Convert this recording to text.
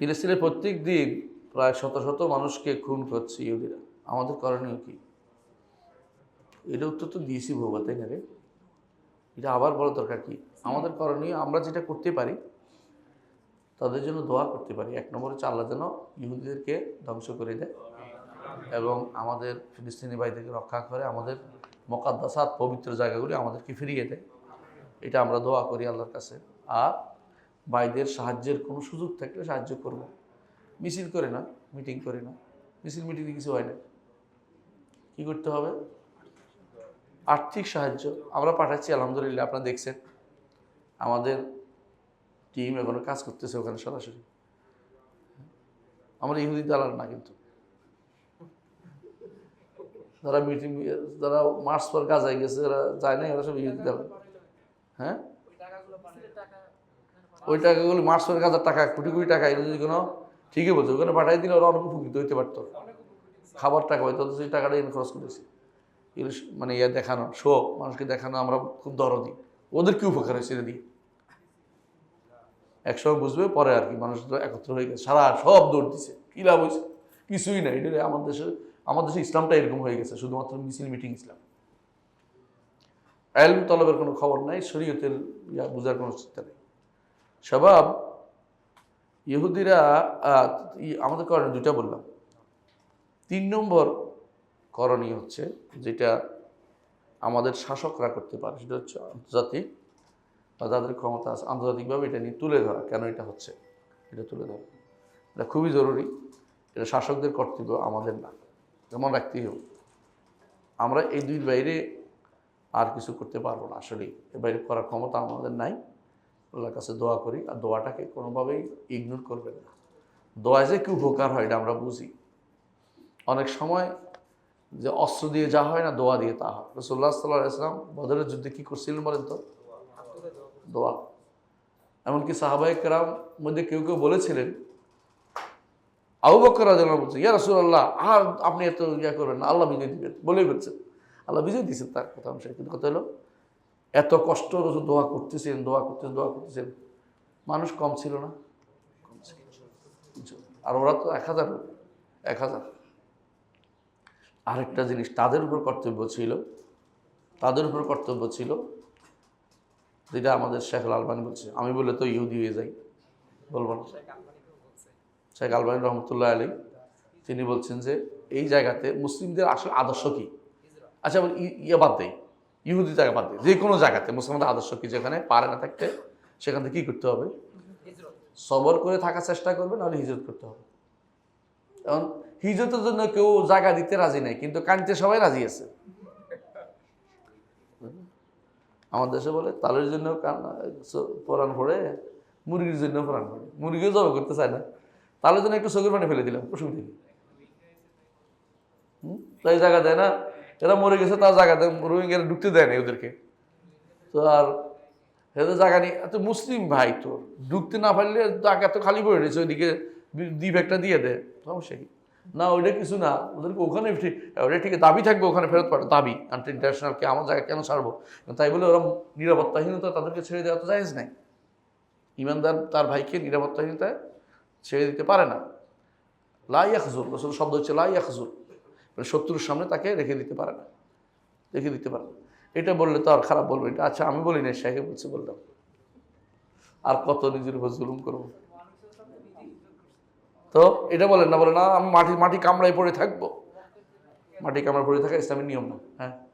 ফিলিস্তিনের প্রত্যেক দিন প্রায় শত শত মানুষকে খুন করছে ইহুদিরা। আমাদের করণীয় কি? এটা উত্তর তো দিয়েছি ভোবা তাই না রে? এটা আবার বলা দরকার কি? আমাদের করণীয় আমরা যেটা করতে পারি, তাদের জন্য দোয়া করতে পারি। এক নম্বরে হচ্ছে আল্লাহ যেন ইহুদিদেরকে ধ্বংস করে দেয় এবং আমাদের ফিলিস্তিনি ভাইদেরকে রক্ষা করে আমাদের মকাদ্দাসাত পবিত্র জায়গাগুলি আমাদেরকে ফিরিয়ে দেয়। এটা আমরা দোয়া করি আল্লাহর কাছে। আর ভাইদের সাহায্যের কোনো সুযোগ থাকলে সাহায্য করব। মিছিল করে না, মিটিং করে না। মিছিল, মিটিংয়ে কিছু হয় না। কী করতে হবে? আর্থিক সাহায্য আমরা পাঠাচ্ছি, আলহামদুলিল্লাহ, আপনারা দেখছেন। আমাদের টিম এখনও কাজ করতেছে ওখানে সরাসরি। আমরা ইহুদি দালাল না কিন্তু। যারা মিটিং, যারা মার্চ পর গাজায় গেছে, যারা যায় না এরা সব ইহুদি দালাল। হ্যাঁ? ওই টাকাগুলো মার্চ পর গাজার টাকা, কোটি কোটি টাকা, এগুলো যদি কোনো ঠিকই বলছে, ওখানে পাঠাই দিলে ওরা অনেক উপকৃত হইতে পারতো। খাবার টাকা হয়তো সেই টাকাটা খরচ করেছি। এগুলো মানে ইয়ে দেখানো শো মানুষকে দেখানো আমরা খুব দরদি। ওদের কি উপকার হয়েছে এটা দিয়ে একসময় বুঝবে, পরে আর কি, মানুষ তো একত্র হয়ে গেছে। সারা সব দৌড় দিছে। কী লাভ হয়েছে? কিছুই নাই। এটা আমার দেশে আমার দেশে ইসলামটা এরকম হয়ে গেছে, শুধুমাত্র মিছিল মিটিং ইসলাম। এলম তলবের কোনো খবর নাই, শরীয়তের বোঝার কোনো চিন্তা নেই। স্বভাব ইহুদিরা আমাদের করণীয় দুটা বললাম। তিন নম্বর করণীয় হচ্ছে যেটা আমাদের শাসকরা করতে পারে, সেটা হচ্ছে আন্তর্জাতিক বা যাদের ক্ষমতা আছে, আন্তর্জাতিকভাবে এটা নিয়ে তুলে ধরা। কেন এটা হচ্ছে? এটা তুলে ধরা। এটা খুবই জরুরি। এটা শাসকদের কর্তব্য, আমাদের না। যেমন রাখতেই হবে। আমরা এই দুই বাইরে আর কিছু করতে পারব না আসলে এর বাইরে করার ক্ষমতা আমাদের নাই। আল্লাহর কাছে দোয়া করি, আর দোয়াটাকে কোনোভাবেই ইগনোর করবেন না। দোয়া যে কি উপকার হয় এটা আমরা বুঝি। অনেক সময় যে অস্ত্র দিয়ে যা হয় না, দোয়া দিয়ে তা হয়। রসুল্লাহ সাল্লাহ ইসলাম বদরের যুদ্ধে কী করছিলেন বলেন তো? দোয়া। এমনকি সাহাবাই কেরাম মধ্যে কেউ কেউ বলেছিলেন, আবু বকর রাজন বলছে, ইয়া রসুল্লাহ আর আপনি এত ইয়া করবেন না, আল্লাহ বিজয় দিবেন। বলেই বলছেন আল্লাহ বিজয় দিয়েছেন তার কথা অনুসারে। কিন্তু কথা হলো এত কষ্ট দোয়া করতেছেন দোয়া করতেছেন দোয়া করতেছেন। মানুষ কম ছিল না? আর ওরা তো এক হাজার এক হাজার। আরেকটা জিনিস তাদের উপর কর্তব্য ছিল তাদের উপর কর্তব্য ছিল যেটা আমাদের শেখ আলবানি বলছে। আমি বলে তো ইহুদি হয়ে যাই বলব না। শেখ আলবানী রহমতুল্লাহ আলী তিনি বলছেন যে এই জায়গাতে মুসলিমদের আসলে আদর্শ কি? আচ্ছা বল ই- ইয়ে বাদ দেয় ইহুদি জায়গা বাদ দেয় যে কোনো জায়গাতে, মুসলমানদের আদর্শ কি যেখানে পারে না থাকতে, সেখান থেকে কী করতে হবে? সবর করে থাকার চেষ্টা করবে, নাহলে হিজরত করতে হবে। এখন, হিজরতের জন্য কেউ জায়গা দিতে রাজি নাই, কিন্তু কানতে সবাই রাজি আছে। আমার দেশে বলে, তালের জন্য পরাণ পড়ে মুরগির জন্য পরাণ পড়ে মুরগিও জবা করতে চায় না। তালের জন্য একটু চোখের পানি ফেলে দিলাম অসুবিধা? তাই জায়গা দেয় না। এরা মরে গেছে, তার জায়গা দেয় রোহিঙ্গারা ঢুকতে দেয় না ওদেরকে। তো আর এদের জায়গা নেই। এত মুসলিম ভাই তোর। ঢুকতে না পারলে জায়গা তো খালি পড়ে রয়েছে, ওইদিকে দ্বীপ একটা দিয়ে দেয় সমস্যা কি? না, ওইটা কিছু না। ওদেরকে ওখানে ওটা ঠিক দাবি থাকবে ওখানে ফেরত পাঠাবে দাবি আন্টি ইন্টারন্যাশনালকে আমার জায়গা কেন ছাড়বো? তাই বলে ওরা নিরাপত্তাহীনতা তাদেরকে ছেড়ে দেওয়া তো জায়েজ নাই। ইমানদার তার ভাইকে নিরাপত্তাহীনতায় ছেড়ে দিতে পারে না। লাই আখজুর শব্দ হচ্ছে লাই আখজুর শত্রুর সামনে তাকে রেখে দিতে পারে না। রেখে দিতে পারে না। এটা বললে তো আর খারাপ বলবে এটা। আচ্ছা আমি বলি না শেখে বলছে, বললাম। আর কত নিজের উপর জুলুম করব? তো এটা বলেন না বলে না, আমি মাটি মাটি কামড়ায় পড়ে থাকব। মাটি কামড়ায় পড়ে থাকা ইসলামের নিয়ম না হ্যাঁ?